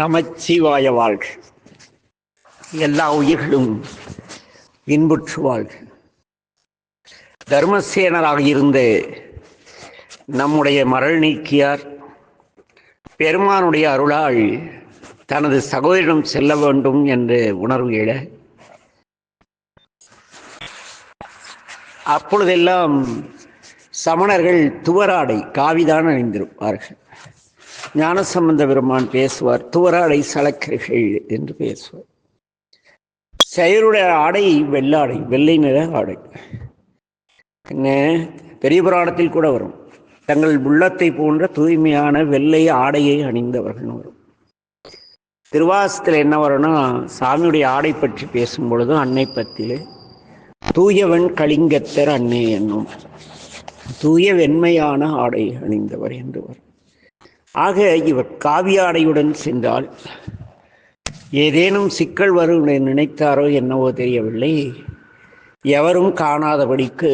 நமச்சிவாய வாழ்க. எல்லா உயிர்களும் இன்புற்று வாழ்க. தர்மசேனராக இருந்த நம்முடைய மரள் நீக்கியார் பெருமானுடைய அருளால் தனது சகோதரிடம் செல்ல வேண்டும் என்ற உணர்வு எழ அப்பொழுதெல்லாம் சமணர்கள் துவராடை காவிதான் அணிந்திருப்பார்கள். ஞானசம்பந்த பெருமான் பேசுவார் துவராடை சலக்கரைகள் என்று பேசுவார். செயருடைய ஆடை வெள்ளாடை வெள்ளை நிற ஆடை. என்ன? பெரிய புராணத்தில் கூட வரும். தங்கள் உள்ளத்தை போன்ற தூய்மையான வெள்ளை ஆடையை அணிந்தவர்கள் வரும். திருவாசத்தில் என்ன வரும்னா சாமியுடைய ஆடை பற்றி பேசும் பொழுது அன்னை பத்திலே தூயவன் கலிங்கத்தர் அன்னை என்னும் தூய வெண்மையான ஆடை அணிந்தவர் என்று வரும். ஆக இவர் காவியாடையுடன் சென்றால் ஏதேனும் சிக்கல் வரும் நினைத்தாரோ என்னவோ தெரியவில்லை. எவரும் காணாதபடிக்கு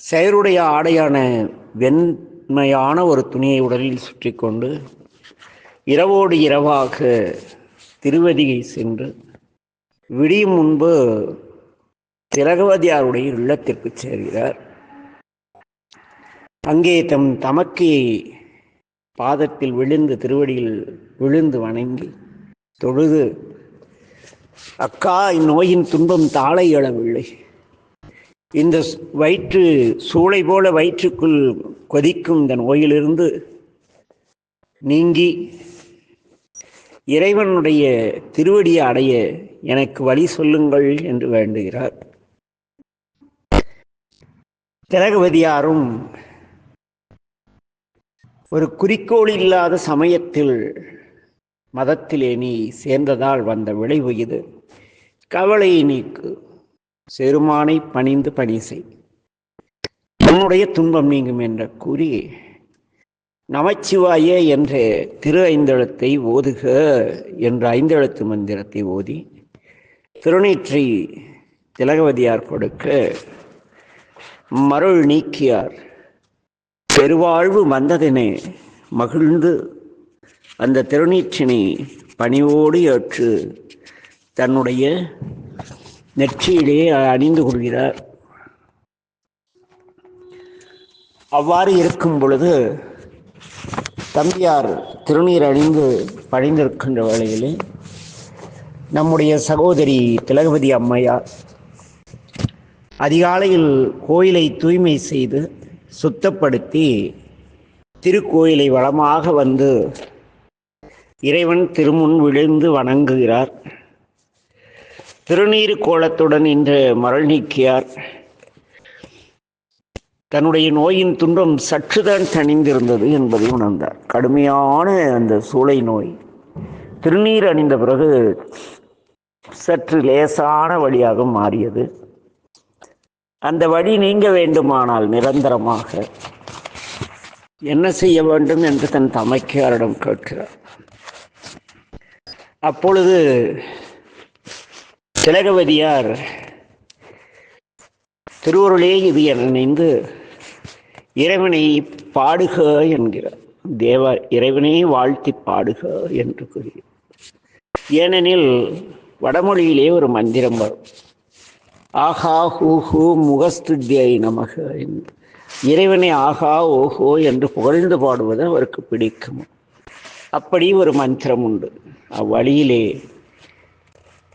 செயருடைய ஆடையான வெண்மையான ஒரு துணியை உடலில் சுற்றி கொண்டு இரவோடு இரவாக திருவதியை சென்று விடியும் முன்பு திலகவதியாருடைய இல்லத்திற்கு சேர்கிறார். அங்கே தம் தமக்கை பாதத்தில் விழுந்து திருவடியில் விழுந்து வணங்கி தொழுது அக்கா இந்நோயின் துன்பம் தாளை எழவில்லை. இந்த வயிற்று சூளை போல வயிற்றுக்குள் கொதிக்கும் இந்த நோயிலிருந்து நீங்கி இறைவனுடைய திருவடியை அடைய எனக்கு வழி சொல்லுங்கள் என்று வேண்டுகிறார். திலகவதியாரும் ஒரு குறிக்கோள் இல்லாத சமயத்தில் மதத்திலே நீ சேர்ந்ததால் வந்த விளைவு இது. கவலையை நீக்கு. செருமானை பணிந்து பணி செய். உன்னுடைய துன்பம் நீங்கும் என்ற கூறி நமச்சிவாய என்ற திரு ஐந்தெழுத்தை ஓதுக என்ற ஐந்தெழுத்து மந்திரத்தை ஓதி திருநீற்றி திலகவதியார் கொடுக்க மருள் நீக்கியார். பெருவாழ்வு வந்ததென மகிழ்ந்து அந்த திருநீற்றினை பணிவோடு ஏற்று தன்னுடைய நெற்றியிலே அணிந்து கொள்கிறார். அவ்வாறு இருக்கும் பொழுது தம்பியார் திருநீர் அணிந்து பணிந்திருக்கின்ற வேளையிலே நம்முடைய சகோதரி திலகவதி அம்மையார் அதிகாலையில் கோயிலை தூய்மை செய்து சுத்தப்படுத்தி திருக்கோயிலை வளமாக வந்து இறைவன் திருமுன் விழுந்து வணங்குகிறார். திருநீர் கோலத்துடன் இன்று மரள் நீக்கியார். தன்னுடைய நோயின் துன்பம் சற்றுதான் தணிந்திருந்தது என்பதை உணர்ந்தார். கடுமையான அந்த சூளை நோய். திருநீர் அணிந்த பிறகு சற்று லேசான வழியாக மாறியது. அந்த வழி நீங்க வேண்டுமானால் நிரந்தரமாக. என்ன செய்ய வேண்டும் என்று தன் தமைக்காரிடம் கேட்கிறார். அப்பொழுது திலகவதியார் திருவருளே இது என நினைந்து இறைவனை பாடுக என்கிறார். தேவ இறைவனை வாழ்த்தி பாடுக என்று கூறுகிறார் ஏனெனில் வடமொழியிலே ஒரு மந்திரம் வரும். ஆஹா ஹூ ஹூ முகஸ்துத்தியை நமக இறைவனை ஆகா ஓஹோ என்று புகழ்ந்து பாடுவது அவருக்கு பிடிக்கும். அப்படி ஒரு மந்திரம் உண்டு. அவ்வழியிலே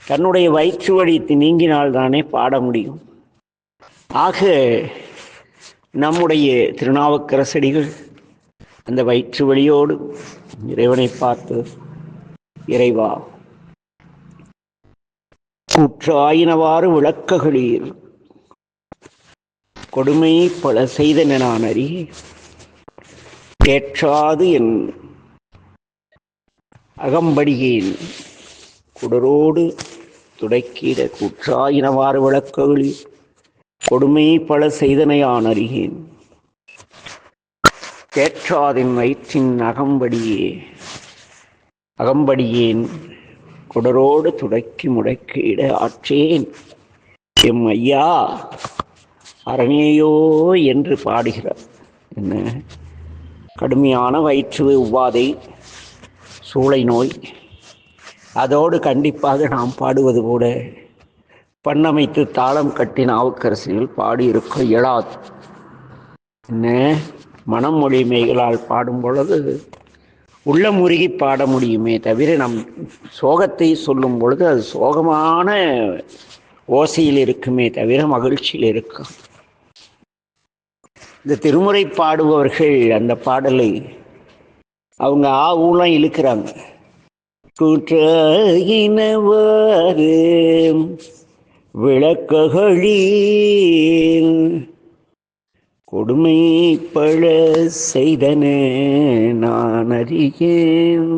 தன்னுடைய வயிற்று வழி நீங்கினால்தானே பாட முடியும். ஆக நம்முடைய திருநாவுக்கரசடிகள் அந்த வயிற்று வழியோடு இறைவனை பார்த்து இறைவா குற்றாயினவாறு விளக்ககளீர் கொடுமை பல செய்தன நான் அறி கேட்காது என் அகம்படியேன். குடரோடு துடைக்கிட குற்றாயினவாறு விளக்ககளில் கொடுமை பல செய்தனையான் அறிகேன் கேட்காதின் வயிற்றின் அகம்படியே அகம்படியேன். குடரோடு துடக்கி முடக்கிட ஆற்றேன். எம் ஐயா அரணேயோ என்று பாடுகிறார். என்ன? கடுமையான வயிற்று உபாதை சூளை நோய். அதோடு கண்டிப்பாக நாம் பாடுவது கூட பண்ணமைத்து தாளம் கட்டி நாவுக்கரசில் பாடியிருக்க இயலாது. என்ன? மனம் மொழிமைகளால் பாடும் பொழுது உள்ள முருகி பாட முடியுமே தவிர நம் சோகத்தை சொல்லும் பொழுது அது சோகமான ஓசையில் இருக்குமே தவிர மகிழ்ச்சியில் இருக்கும் இந்த திருமுறை பாடுபவர்கள் அந்த பாடலை அவங்க ஆ ஊலாம் இழுக்கிறாங்க. குற்றாயினவாறு விளக்ககழி கொடுமை பழ செய்தனே நான் அறியேன்.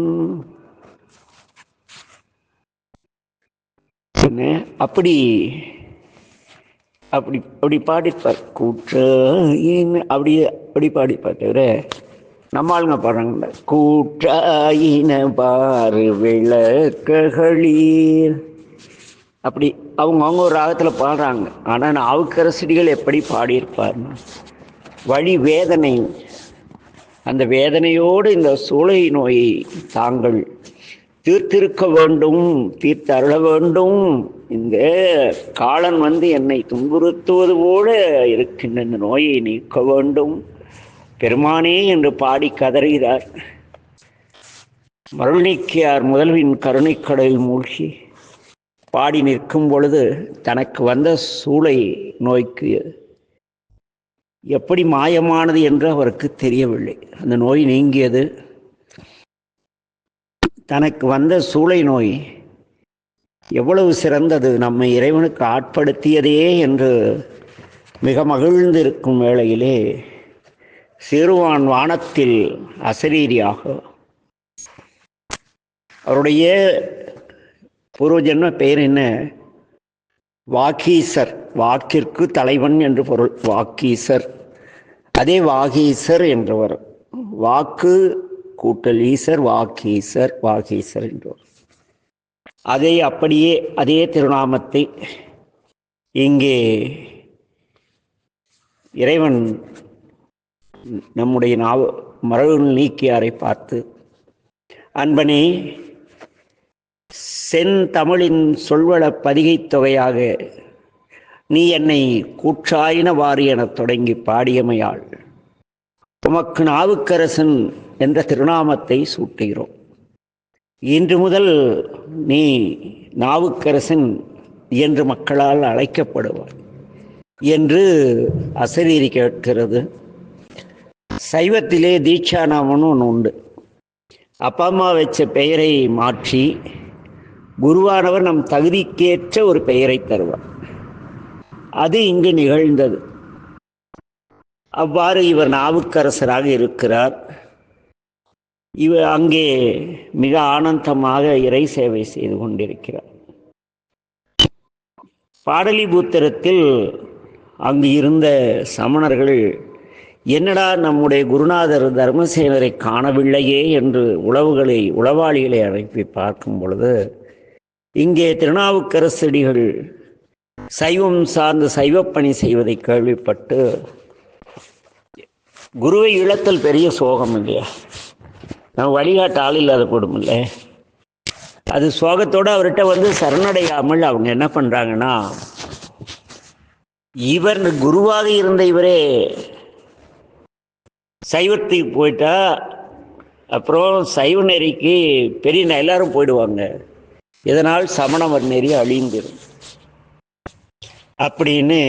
அப்படி அப்படி அப்படி பாடிப்பார் கூற்றாயின் அப்படி அப்படி பாடிப்பார் தவிர நம்ம ஆளுங்க பாடுறாங்கல்ல கூற்றாயின பாரு விளக்ககளீர் அப்படி அவங்க அவங்க ஒரு ராகத்தில் பாடுறாங்க. ஆனால் நான் அவுக்கரசடிகள் எப்படி பாடியிருப்பார்னா. வழி வேதனை அந்த வேதனையோடு இந்த சூளை நோயை தாங்கள் தீர்த்திருக்க வேண்டும் தீர்த்து அருள வேண்டும். இந்த காலன் வந்து என்னை துன்புறுத்துவது போல இருக்கின்ற இந்த நோயை நீக்க வேண்டும். பெருமானே என்று பாடி கதறுகிறார் மருள் நீக்கியார் முதல்வின் கருணைக்கடலில் மூழ்கி பாடி நிற்கும் பொழுது தனக்கு வந்த சூளை நோய்க்கு எப்படி மாயமானது என்று அவருக்கு தெரியவில்லை. அந்த நோய் நீங்கியது. தனக்கு வந்த சூளை நோய் எவ்வளவு சிறந்தது. நம்மை இறைவனுக்கு ஆட்படுத்தியதே என்று மிக மகிழ்ந்திருக்கும் வேளையிலே சிறுவான் வானத்தில் அசரீரியாக அவருடைய பூர்வஜன்ம பெயர் என்ன? வாக்கீசர் வாக்கிற்கு தலைவன் என்று பொருள். வாக்கீசர் அதே வாகீசர் என்றவர். வாக்கு கூட்டல் ஈசர் வாக்கீசர் வாகீசர் என்றவர். அதை அப்படியே அதே திருநாமத்தை இங்கே இறைவன் நம்முடைய நாவ மரபு நீக்கியாரை பார்த்து அன்பனே செந்தமிழின் சொல்வள பதிகைத் தொகையாக நீ என்னை கூற்றாயினவாறு எனத் தொடங்கி பாடியமையாள். உமக்கு நாவுக்கரசன் என்ற திருநாமத்தை சூட்டுகிறோம். இன்று முதல் நீ நாவுக்கரசன் என்று மக்களால் அழைக்கப்படுவார் என்று அசரீரி கேட்கிறது. சைவத்திலே தீட்சா நாமம்னு ஒன்று உண்டு. அப்பா அம்மா வச்ச பெயரை மாற்றி குருவானவர் நம் தகுதிக்கேற்ற ஒரு பெயரை தருவார். அது இங்கு நிகழ்ந்தது. அவ்வாறு இவர் நாவுக்கரசராக இருக்கிறார். இவர் அங்கே மிக ஆனந்தமாக இறை சேவை செய்து கொண்டிருக்கிறார். பாடலிபுத்திரத்தில் அங்கு இருந்த சமணர்கள் என்னடா நம்முடைய குருநாதர் தர்மசேனரை காணவில்லையே? என்று உளவுகளை உளவாளிகளை அனுப்பி பார்க்கும் பொழுது இங்கே திருநாவுக்கரசடிகள் சைவம் சார்ந்த சைவப்பணி செய்வதை கேள்விப்பட்டு குருவை இழத்தல் பெரிய சோகம் இல்லையா? நம்ம வழிகாட்ட ஆள் இல்லாத போடும் இல்லை அது சோகத்தோடு அவர்கிட்ட வந்து சரணடையாமல் அவங்க என்ன பண்ணுறாங்கன்னா இவர் குருவாக இருந்த இவரே சைவத்துக்கு போயிட்டா அப்புறம் சைவ நெறிக்கு பெரிய எல்லாரும் போயிடுவாங்க. இதனால் சமணவர் நெறி அழிந்துடும் அப்படின்னு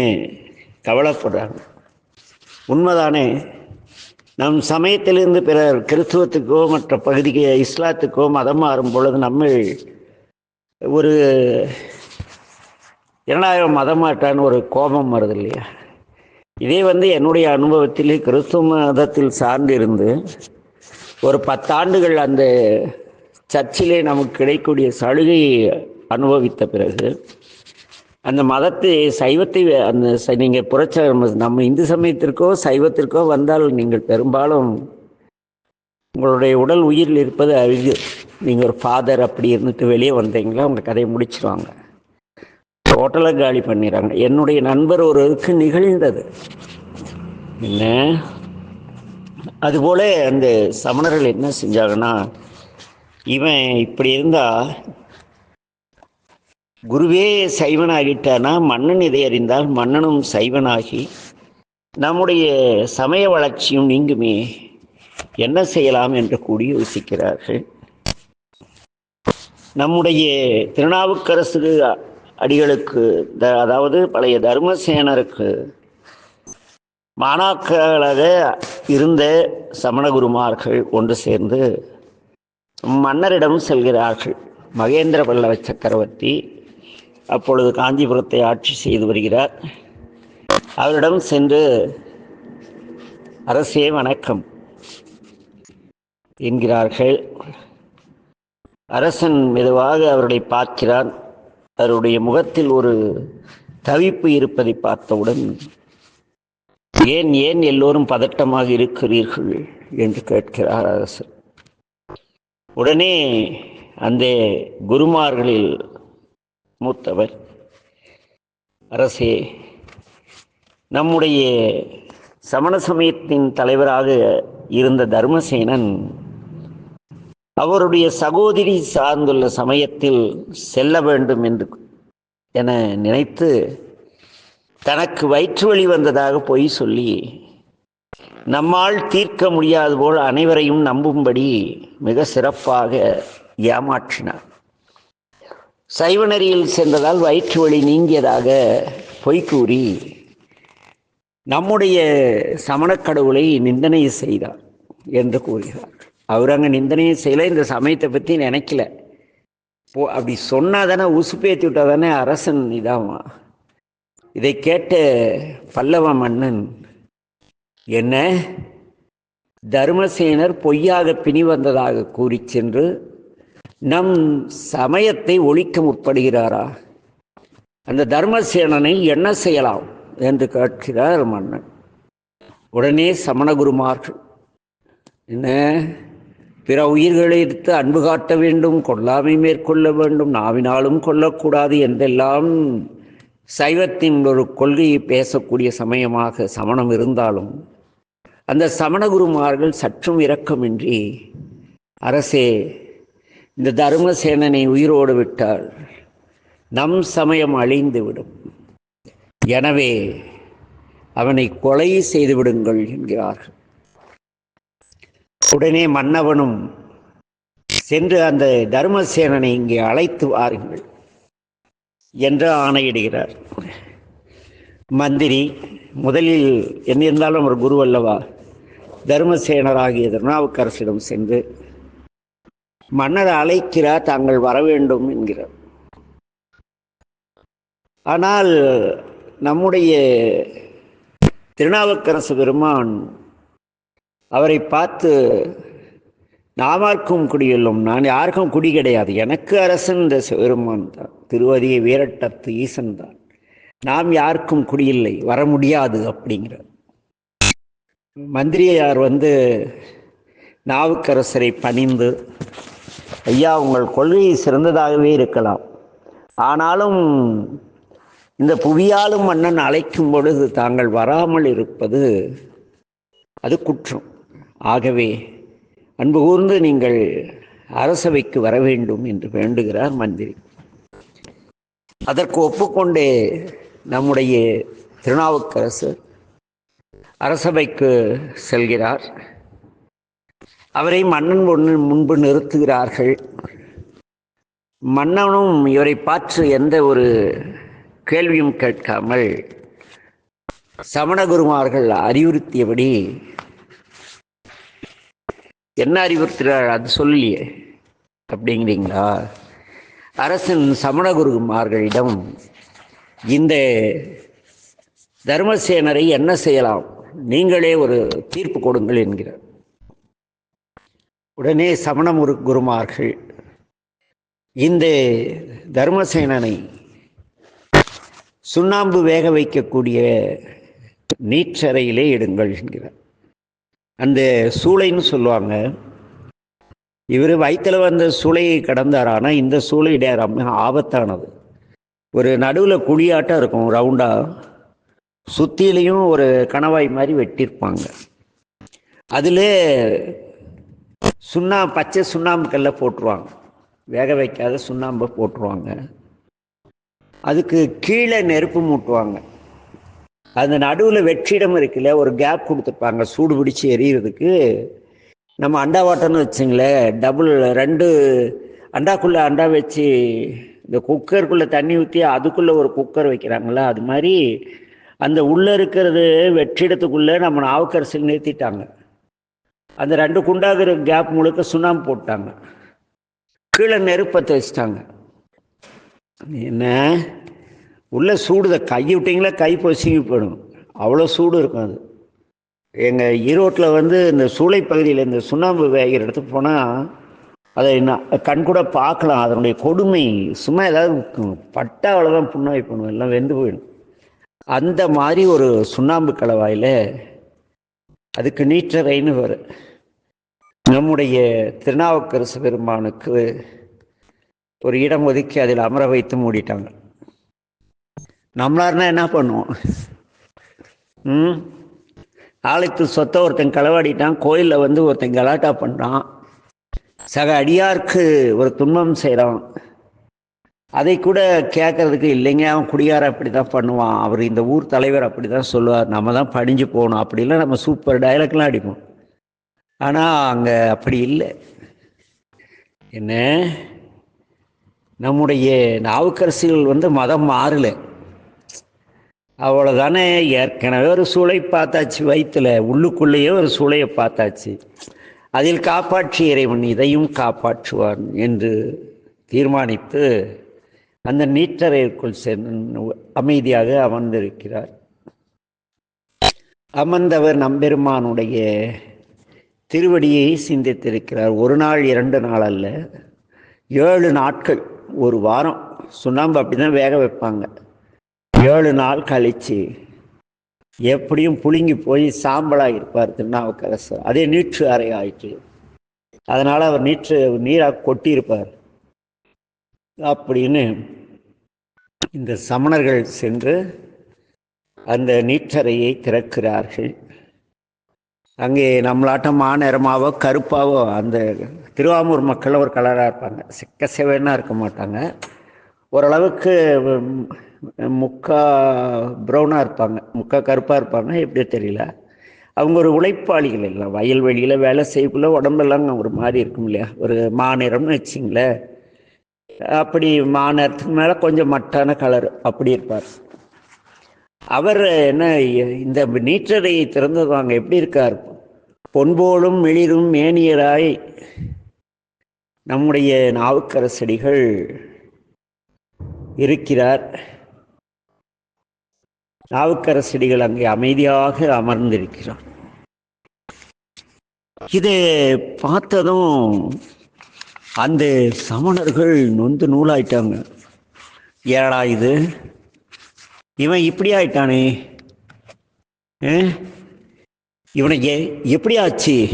கவலைப்படுறாங்க. உண்மைதானே நம் சமயத்திலிருந்து பிறர் கிறிஸ்துவத்துக்கோ மற்ற பகுதிக்கு இஸ்லாத்துக்கோ மதம் மாறும் பொழுது நம்ம ஒரு இரண்டாயிரம் மதம் மாட்டான்னு ஒரு கோபம் வருது இல்லையா? இதே வந்து என்னுடைய அனுபவத்திலே கிறிஸ்துவ மதத்தில் சார்ந்திருந்து ஒரு பத்தாண்டுகள் அந்த சர்ச்சிலே நமக்கு கிடைக்கக்கூடிய சலுகையை அனுபவித்த பிறகு அந்த மதத்தை சைவத்தை அந்த நீங்கள் புரட்ச நம்ம இந்து சமயத்திற்கோ சைவத்திற்கோ வந்தால் நீங்கள் பெரும்பாலும் உங்களுடைய உடல் உயிரில் இருப்பது அழிவு நீங்கள் ஒரு ஃபாதர் அப்படி இருந்துட்டு வெளியே வந்தீங்களா? அவங்க கதையை முடிச்சிருவாங்க. டோட்டலாக காலி பண்ணிடுறாங்க. என்னுடைய நண்பர் ஒருவருக்கு நிகழ்ந்தது. என்ன? அதுபோல அந்த சமணர்கள் என்ன செஞ்சாங்கன்னா இவன் இப்படி இருந்தால் குருவே சைவனாகிட்டானா மன்னன் இதை அறிந்தால் மன்னனும் சைவனாகி நம்முடைய சமய வளர்ச்சியும் நீங்குமே. என்ன செய்யலாம் என்று கூடி யோசிக்கிறார்கள். நம்முடைய திருநாவுக்கரசு அடிகளுக்கு த அதாவது பழைய தர்மசேனருக்கு மாணாக்களாக இருந்த சமணகுருமார்கள் ஒன்று சேர்ந்து மன்னரிடம் செல்கிறார்கள். மகேந்திர பல்லவ சக்கரவர்த்தி. அப்பொழுது காஞ்சிபுரத்தை ஆட்சி செய்து வருகிறார். அவரிடம் சென்று அரசே வணக்கம் என்கிறார்கள். அரசன் மெதுவாக அவர்களை பார்க்கிறான். அவருடைய முகத்தில் ஒரு தவிப்பு இருப்பதை பார்த்தவுடன் ஏன் ஏன் எல்லோரும் பதட்டமாக இருக்கிறீர்கள்? என்று கேட்கிறார் அரசர். உடனே அந்த குருமார்களில் மூத்தவர். அரசே நம்முடைய சமண சமயத்தின் தலைவராக இருந்த தர்மசேனன் அவருடைய சகோதரி சார்ந்துள்ள சமயத்தில் செல்ல வேண்டும் என்று என நினைத்து தனக்கு வயிற்று வலி வந்ததாக பொய் சொல்லி நம்மால் தீர்க்க முடியாது போல் அனைவரையும் நம்பும்படி மிக சிறப்பாக ஏமாற்றினார். சைவநெறியில் சென்றதால் வயிற்று வலி நீங்கியதாக பொய் கூறி நம்முடைய சமணக் கடவுளை நிந்தனை செய்தார் என்று கூறுகிறார். அவர் அங்கே நிந்தனையை செய்யலை இந்த சமயத்தை பற்றி நினைக்கல. போ அப்படி சொன்னால் தானே உசுப்பேத்தி விட்டா தானே அரசன் இதாமா இதை கேட்ட பல்லவ மன்னன் என்ன? தர்மசேனர் பொய்யாக பிணி வந்ததாக கூறி சென்று நம் சமயத்தை ஒழிக்க முற்படுகிறாரா? அந்த தர்மசேனனை என்ன செய்யலாம் என்று கேட்கிறார் மன்னன். உடனே சமணகுருமார்கள் என்ன பிற உயிர்களை எடுத்து அன்பு காட்ட வேண்டும் கொல்லாமை மேற்கொள்ள வேண்டும் நாவினாலும் கொல்லக்கூடாது என்றெல்லாம் சைவத்தின் ஒரு கொள்கையை பேசக்கூடிய சமயமாக சமணம் இருந்தாலும் அந்த சமணகுருமார்கள் சற்றும் இரக்கமின்றி அரசே இந்த தர்மசேனனை உயிரோடு விட்டால் நம் சமயம் அழிந்துவிடும். எனவே அவனை கொலை செய்து விடுங்கள் என்கிறார்கள். உடனே மன்னவனும் சென்று அந்த தர்மசேனனை இங்கே அழைத்து வாருங்கள் என்று ஆணையிடுகிறார். மந்திரி முதலில் என்ன இருந்தாலும் ஒரு குரு அல்லவா? தர்மசேனராகிய திருநாவுக்கரசிடம் சென்று மன்னர் அழைக்கிறார் தாங்கள் வர வேண்டும் என்கிறார். ஆனால் நம்முடைய திருநாவுக்கரசு பெருமான் அவரை பார்த்து நாமார்க்கும் குடியெல்லும் நான் யாருக்கும் குடி கிடையாது. எனக்கு அரசன் இந்த பெருமான் தான். திருவதியை வீரட்டத்து ஈசன் தான். நாம் யாருக்கும் குடியில்லை வர முடியாது அப்படிங்கிறார். மந்திரியார் வந்து நாவுக்கரசரை பணிந்து ஐயா உங்கள் கொள்கை சிறந்ததாகவே இருக்கலாம். ஆனாலும் இந்த புவியாலும் மன்னன் அழைக்கும் பொழுது தாங்கள் வராமல் இருப்பது அது குற்றம். ஆகவே அன்பு கூர்ந்து நீங்கள் அரசவைக்கு வர வேண்டும் என்று வேண்டுகிறார் மந்திரி. அதற்கு ஒப்புக்கொண்டே நம்முடைய திருநாவுக்கரசர் அரசவைக்கு செல்கிறார். அவரை மன்னன் ஒன்று முன்பு நிறுத்துகிறார்கள். மன்னனும் இவரை பார்த்து எந்த ஒரு கேள்வியும் கேட்காமல் சமணகுருமார்கள் அறிவுறுத்தியபடி என்ன அறிவுறுத்துகிறார் அது சொல்லியே அப்படிங்கிறீங்களா? அரசன் சமணகுருமார்களிடம் இந்த தர்மசேனரை என்ன செய்யலாம்? நீங்களே ஒரு தீர்ப்பு கொடுங்கள் என்கிறார். உடனே சமண முரு குருமார்கள் இந்த தர்மசேனனை சுண்ணாம்பு வேக வைக்கக்கூடிய நீச்சரையிலே எடுங்கள் என்கிறார். அந்த சூளைன்னு சொல்லுவாங்க. இவர் வயிற்றில் வந்த சூளையை கடந்தார் ஆனால் இந்த சூளை ரொம்ப ஆபத்தானது. ஒரு நடுவில் குழியாட்டம் இருக்கும் ரவுண்டாக சுத்திலையும் ஒரு கணவாய் மாதிரி வெட்டியிருப்பாங்க அதில் சுண்ணா பச்சை சுண்ணாம்புக்கல்ல போட்டுருவாங்க. வேக வைக்காத சுண்ணாம்பை போட்டுருவாங்க. அதுக்கு கீழே நெருப்பு மூட்டுவாங்க. அந்த நடுவில் வெற்றிடம் இருக்குல்ல ஒரு கேப் கொடுத்துருப்பாங்க. சூடு பிடிச்சி எரியறதுக்கு. நம்ம அண்டா வாட்டம்னு வச்சுங்களேன் டபுள் ரெண்டு அண்டாக்குள்ளே அண்டா வச்சு இந்த குக்கருக்குள்ளே தண்ணி ஊற்றி அதுக்குள்ளே ஒரு குக்கர் வைக்கிறாங்களா அது மாதிரி அந்த உள்ளே இருக்கிறது வெற்றிடத்துக்குள்ளே நம்ம நாவுக்கரசில் நிறுத்திட்டாங்க. அந்த ரெண்டு குண்டாகிற கேப் முழுக்க சுண்ணாம்பு போட்டாங்க. கீழே நெருப்பை வச்சிட்டாங்க என்ன? உள்ள சூடுத கை விட்டிங்களா? கை பொசிங்கி போயிடும். அவ்வளோ சூடு இருக்கும் அது. எங்கள் ஈரோட்டில் வந்து இந்த சூளை பகுதியில் இந்த சுண்ணாம்பு வேகிற இடத்துக்கு போனால் அதை நான் கண் கூட பார்க்கலாம். அதனுடைய கொடுமை சும்மா ஏதாவது பட்டா அவ்வளோதான் புண்ணாய் பண்ணும் எல்லாம் வெந்து போயிடும். அந்த மாதிரி ஒரு சுண்ணாம்பு கலவாயில் அதுக்கு நீற்றறைன்னு வரும். நம்முடைய திருநாவுக்கரசு பெருமானுக்கு ஒரு இடம் ஒதுக்கி அதில் அமர வைத்து மூடிட்டாங்க. நம்மளாருனா என்ன பண்ணுவோம்? ம்? ஆளுக்கு சொத்தை ஒருத்தன் களவாடிட்டான் கோயிலில் வந்து ஒருத்தன் கலாட்டா பண்ணுறான் சக அடியாருக்கு ஒரு துன்பம் செய்கிறான் அதை கூட கேட்கறதுக்கு இல்லைங்க அவன் குடியார அப்படி தான் பண்ணுவான். அவர் இந்த ஊர் தலைவர் அப்படி தான் சொல்லுவார். நம்ம தான் படிஞ்சு போகணும். அப்படிலாம் நம்ம சூப்பர் டைலாக்லாம் அடிப்போம். ஆனால் அங்கே அப்படி இல்லை. என்ன? நம்முடைய நாவுக்கரசிகள் வந்து மதம் மாறலை. அவ்வளோதானே ஏற்கனவே ஒரு சூளை பார்த்தாச்சு வயிற்றுல உள்ளுக்குள்ளேயே ஒரு சூளையை பார்த்தாச்சு. அதில் காப்பாற்றிய இறைவன் இதையும் காப்பாற்றுவான் என்று தீர்மானித்து அந்த நீற்றறைக்குள் சென்று அமைதியாக அமர்ந்திருக்கிறார். அமர்ந்தவர் நம்பெருமானுடைய திருவடியை சிந்தித்திருக்கிறார். ஒரு நாள் இரண்டு நாள் அல்ல. ஏழு நாட்கள் ஒரு வாரம். சுண்ணாம்பு அப்படி தான் வேக வைப்பாங்க. ஏழு நாள் கழித்து எப்படியும் புழுங்கி போய் சாம்பலாக இருப்பார் திருநாவுக்கரசர். அதே நீற்று அறை ஆயிற்று. அதனால் அவர் நீற்று நீராக கொட்டியிருப்பார். அப்படின்னு இந்த சமணர்கள் சென்று அந்த நீற்றறையை திறக்கிறார்கள். அங்கே நம்மளாட்டம் மாநிறமாவோ கருப்பாவோ அந்த திருவாமூர் மக்கள் ஒரு கலராக இருப்பாங்க. சிக்க செவன்னா இருக்க மாட்டாங்க. ஓரளவுக்கு முக்கா ப்ரௌனாக இருப்பாங்க. முக்கா கருப்பாக இருப்பாங்க. எப்படி தெரியல. அவங்க ஒரு உழைப்பாளிகள் இல்லை. வயல்வெளியில் வேலை செய்யக்குள்ள உடம்பெல்லாம் ஒரு மாதிரி இருக்கும் இல்லையா? ஒரு மாநிறம்னு வச்சிங்களேன். அப்படி மாநிறத்துக்கு மேலே கொஞ்சம் மட்டான கலர் அப்படி இருப்பார். அவர் என்ன இந்த நீற்றறையை திறந்ததுவாங்க எப்படி இருக்கார்? பொன்போலும் மெளிரும் மேனியராய். நம்முடைய நாவுக்கரசடிகள் இருக்கிறார். நாவுக்கரசடிகள் அங்கே அமைதியாக அமர்ந்திருக்கிறார். இதை பார்த்ததும் அந்த சமணர்கள் நொந்து நூலாயிட்டாங்க. ஏடா இது? இவன் இப்படி ஆயிட்டானே? ஆ? எப்படி ஆச்சு?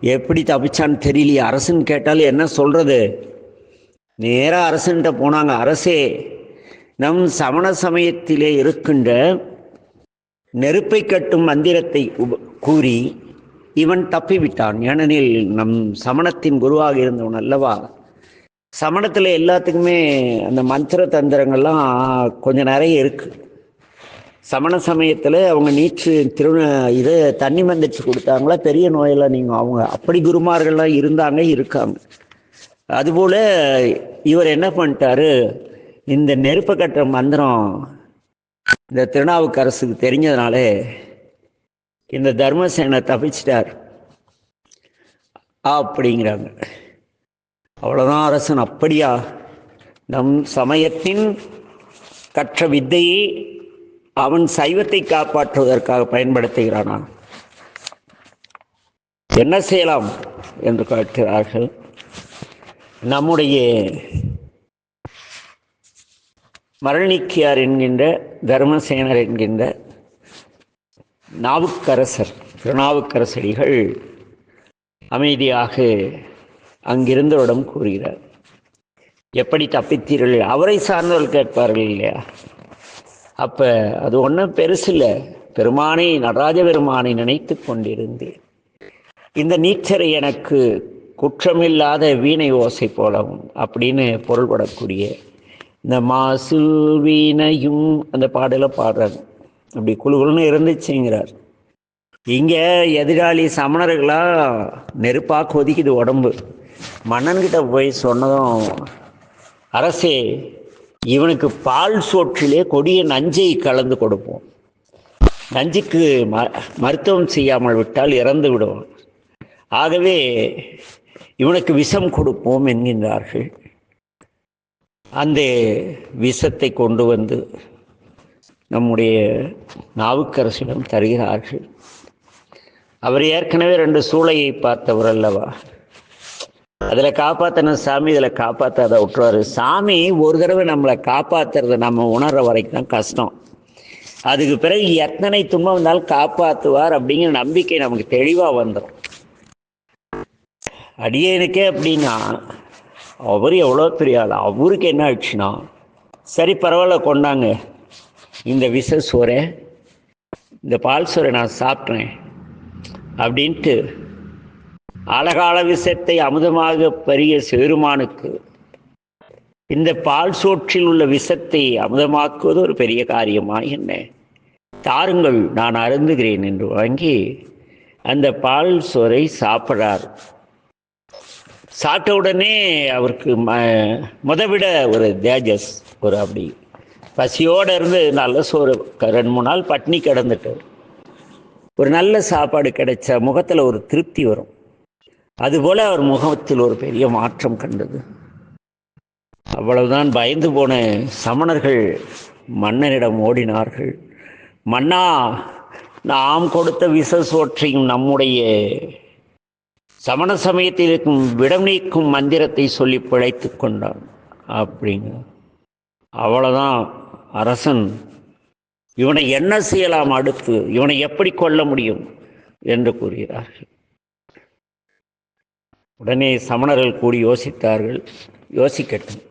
எப்படி தப்பிச்சான்னு தெரியலையே. அரசுன்னு கேட்டாலும் என்ன சொல்றது? நேராக அரசுன்ட்ட போனாங்க. அரசே நம் சமண சமயத்திலே இருக்கின்ற நெருப்பை கட்டும் மந்திரத்தை கூறி இவன் தப்பிவிட்டான். ஏனெனில் நம் சமணத்தின் குருவாக இருந்தவன் அல்லவா? சமணத்தில் எல்லாத்துக்குமே அந்த மந்திர தந்திரங்கள்லாம் கொஞ்சம் நிறைய இருக்குது சமண சமயத்தில் அவங்க நீச்சு திரு இது தண்ணி மந்திரிச்சு கொடுத்தாங்களா? பெரிய நோயெல்லாம் நீங்கள் அவங்க அப்படி குருமார்கள்லாம் இருந்தாங்க இருக்காங்க. அதுபோல் இவர் என்ன பண்ணிட்டாரு? இந்த நெருப்பு கட்டுற மந்திரம் இந்த திருநாவுக்கரசுக்கு தெரிஞ்சதுனாலே இந்த தர்மசேனை தப்பிச்சிட்டார். அப்படிங்கிறாங்க. அவ்வளோதான் அரசன் அப்படியா? நம் சமயத்தின் கற்ற வித்தையை அவன் சைவத்தை காப்பாற்றுவதற்காக பயன்படுத்துகிறானா? என்ன செய்யலாம் என்று கேட்கிறார்கள். நம்முடைய மரணிக்கியார் என்கின்ற தர்மசேனர் என்கின்ற நாவுக்கரசர் திருநாவுக்கரசடிகள் அமைதியாக அங்கிருந்தவரிடம் கூறுகிறார். எப்படி தப்பித்தீர்கள்? அவரை சார்ந்தவர்கள் கேட்பார்கள் இல்லையா? அப்போ அது ஒன்றும் பெருசில்ல பெருமானை நடராஜ பெருமானை நினைத்து கொண்டிருந்தேன். இந்த நீச்சரை எனக்கு குற்றமில்லாத வீணை ஓசை போலவும் அப்படின்னு பொருள்படக்கூடிய இந்த மாசு வீணையும் அந்த பாடலை பாடுறாங்க அப்படி குழுகுழுன்னு இருந்துச்சுங்கிறார். இங்கே எதிராளி சமணர்களாக நெருப்பாக கொதிக்குது உடம்பு. மன்னன்கிட்ட போய் சொன்னதும் அரசே இவனுக்கு பால் சோற்றிலே கொடிய நஞ்சை கலந்து கொடுப்போம். நஞ்சுக்கு ம மருத்துவம் செய்யாமல் விட்டால் இறந்து விடுவான். ஆகவே இவனுக்கு விஷம் கொடுப்போம் என்கின்றார்கள். அந்த விஷத்தை கொண்டு வந்து நம்முடைய நாவுக்கரசிடம் தருகிறார்கள். அவர் ஏற்கனவே ரெண்டு சூளையை பார்த்தவர் அல்லவா? அதில் காப்பாற்றின சாமி இதில் காப்பாற்றாத விட்டுருவாரு. சாமி ஒரு தடவை நம்மளை காப்பாற்றுறத நம்ம உணர்ற வரைக்கும் தான் கஷ்டம். அதுக்கு பிறகு எத்தனை துன்பம் வந்தாலும் காப்பாற்றுவார் அப்படிங்கிற நம்பிக்கை நமக்கு தெளிவாக வந்துடும் அடியனுக்கே அப்படின்னா அவர் எவ்வளோ பெரிய ஆள்? அவருக்கு என்ன ஆச்சுன்னா சரி பரவாயில்ல கொண்டாங்க. இந்த விஷ சோறை இந்த பால் சோறை நான் சாப்பிட்றேன் அப்படின்ட்டு அழகால விஷத்தை அமுதமாக பரிய சேருமானுக்கு. இந்த பால் சோற்றில் உள்ள விஷத்தை அமுதமாக்குவது ஒரு பெரிய காரியமா என்ன? தாருங்கள் நான் அருந்துகிறேன் என்று வாங்கி அந்த பால் சோறை சாப்பிட்றார். சாப்பிட்ட உடனே அவருக்கு ம முதவிட ஒரு தேஜஸ் ஒரு அப்படி. பசியோடு இருந்து நல்ல சோறு ரெண்டு மூணு நாள் பட்னி கிடந்துட்டு. ஒரு நல்ல சாப்பாடு கிடைச்ச முகத்தில் ஒரு திருப்தி வரும். அதுபோல அவர் முகத்தில் ஒரு பெரிய மாற்றம் கண்டது. அவ்வளவுதான் பயந்து போன சமணர்கள் மன்னனிடம் ஓடினார்கள். மன்னா நாம் கொடுத்த விச சோற்றையும் நம்முடைய சமண சமயத்தில் இருக்கும் விடம் நீக்கும் மந்திரத்தை சொல்லி பிழைத்து கொண்டான் அப்படிங்க. அவ்வளோதான் அரசன் இவனை என்ன செய்யலாம் அடுத்து? இவனை எப்படி கொல்ல முடியும்? என்று கூறுகிறார்கள். உடனே சமணர்கள் கூடி யோசித்தார்கள். யோசிக்கட்டும்.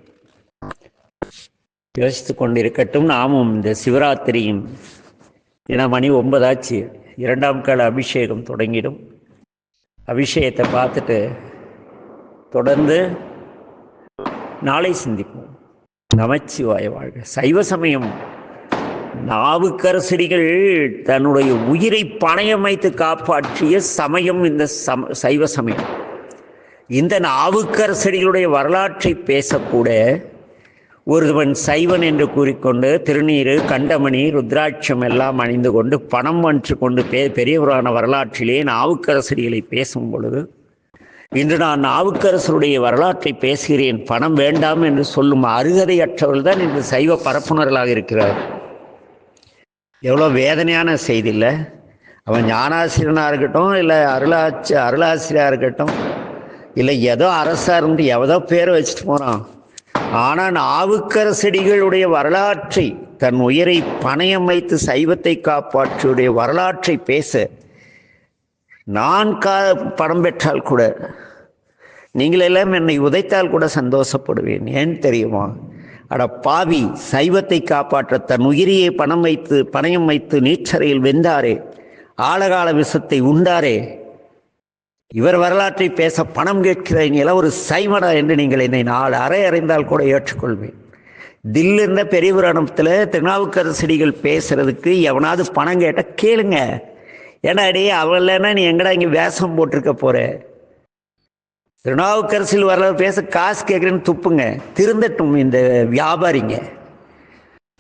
யோசித்து கொண்டிருக்கட்டும். நாமும் இந்த சிவராத்திரியும் ஏன்னா மணி ஒன்பதாச்சு இரண்டாம் கால அபிஷேகம் தொடங்கிடும். அபிஷேகத்தை பார்த்துட்டு தொடர்ந்து நாளை சிந்திப்போம். நமச்சிவாய வாழ்க. சைவ சமயம். நாவுக்கரசடிகள் தன்னுடைய உயிரை பணயம் வைத்து காப்பாற்றிய சமயம் இந்த சம சைவ சமயம். இந்த நாவுக்கரசடிகளுடைய வரலாற்றை பேசக்கூட ஒருவன் சைவன் என்று கூறிக்கொண்டு திருநீர் கண்டமணி ருத்ராட்சம் எல்லாம் அணிந்து கொண்டு பணம் வன்று கொண்டு பே பெரியவரான வரலாற்றிலே நாவுக்கரசடிகளை பேசும் பொழுது இன்று நான் நாவுக்கரசருடைய வரலாற்றை பேசுகிறேன் பணம் வேண்டாம் என்று சொல்லும் அருகதையற்றவர்கள் தான் இன்று சைவ பரப்புணர்களாக இருக்கிறார். எவ்வளோ வேதனையான செய்தி இல்லை? அவன் ஞானாசிரியனாக இருக்கட்டும் இல்லை அருளாட்சி அருளாசிரியாக இருக்கட்டும் இல்லை ஏதோ அரசாக இருந்து எவதோ பேரை வச்சுட்டு போகிறான் ஆனால் நாவுக்கரசடிகளுடைய வரலாற்றை தன் உயிரை பணயம் வைத்து சைவத்தை காப்பாற்றியுடைய வரலாற்றை பேச நான் கா பணம் பெற்றால் கூட நீங்கள் எல்லாம் என்னை உதைத்தால் கூட சந்தோஷப்படுவேன். ஏன் தெரியுமா? அட பாவி சைவத்தை காப்பாற்ற தன் உயிரியை பணம் வைத்து பணயம் வைத்து நீச்சரையில் வெந்தாரே ஆழகால விஷத்தை உண்டாரே இவர் வரலாற்றை பேச பணம் கேட்கிற எல்லாம் ஒரு சைவனா என்று நீங்கள் என்னை நாலு அறை அறைந்தால் கூட ஏற்றுக்கொள்வேன். தில் பெரியபுராணத்தில் திருநாவுக்கரசடிகள் பேசுறதுக்கு எவனாவது பணம் கேட்டால் கேளுங்க. ஏன்னா அடே அவன் இல்லைன்னா நீ எங்கடா இங்கே வேஷம் போட்டிருக்க போற? திருநாவுக்கரசில் வரல பேச காசு கேட்குறேன்னு துப்புங்க. திருந்தட்டும் இந்த வியாபாரிங்க.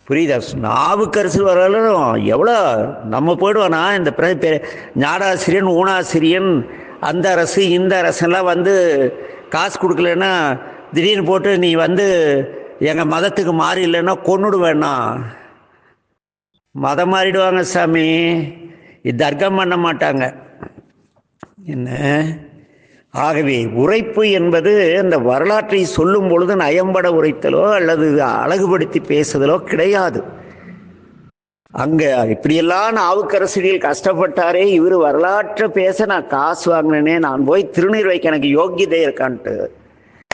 புரியுதா? நாவுக்கரசில் வரலும் எவ்வளோ நம்ம போயிடுவானா? இந்த பிர- பெ- ஞாடாசிரியன் ஊனாசிரியன் அந்த அரசு இந்த அரசெல்லாம் வந்து காசு கொடுக்கலன்னா திடீர்னு போட்டு நீ வந்து எங்கள் மதத்துக்கு மாறி இல்லைன்னா கொன்னுடுவேண்ணா. மதம் மாறிடுவாங்க சாமி. இது தர்க்கம் பண்ண மாட்டாங்க. என்ன? ஆகவே உரைப்பு என்பது அந்த வரலாற்றை சொல்லும் பொழுது நயம்பட உரைத்தலோ அல்லது அழகுபடுத்தி பேசுதலோ கிடையாது. அங்க இப்படியெல்லாம் நாவுக்கரசடிகள் கஷ்டப்பட்டாரே இவர் வரலாற்றை பேச நான் காசு வாங்கினேனே நான் போய் திருநீர் வைக்க எனக்கு யோக்கியதை இருக்கான்ட்டு.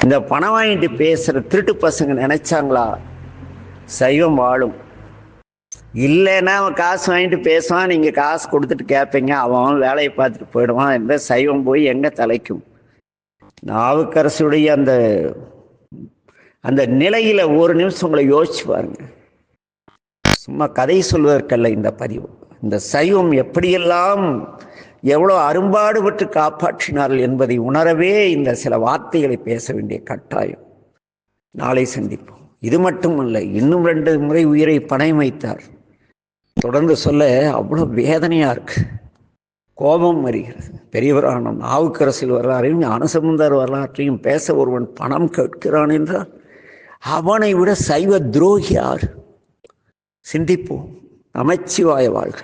இந்த பணம் வாங்கிட்டு பேசுற திருட்டு பசங்க நினைச்சாங்களா? சைவம் வாழும். இல்லைன்னா அவன் காசு வாங்கிட்டு பேசுவான் நீங்கள் காசு கொடுத்துட்டு கேட்பீங்க அவன் வேலையை பார்த்துட்டு போயிடுவான் இந்த சைவம் போய் எங்கே தலைக்கும்? நாவுக்கரசுடைய அந்த அந்த நிலையில் ஒரு நிமிஷம் உங்களை யோசிச்சு பாருங்க. சும்மா கதை சொல்வதற்கல்ல இந்த பதிவு. இந்த சைவம் எப்படியெல்லாம் எவ்வளோ அரும்பாடுபட்டு காப்பாற்றினார்கள் என்பதை உணரவே இந்த சில வார்த்தைகளை பேச வேண்டிய கட்டாயம். நாளை சந்திப்போம். இது மட்டுமல்ல இன்னும் ரெண்டு முறை உயிரை பணயம் வைத்தார். தொடர்ந்து சொல்ல அவ்வளோ வேதனையாக இருக்கு. கோபம் வருகிறது. பெரியவரான நாவுக்கரசில் வரலாறையும் ஞானசமுந்தர் வரலாற்றையும் பேச ஒருவன் பணம் கேட்கிறான் என்றால் அவனை விட சைவ துரோகி யார் சிந்திப்போம். நமச்சிவாய வாழ்க.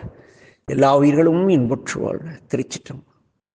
எல்லா உயிர்களும் இன்புற்று வாழ்க. திருச்சிட்டம்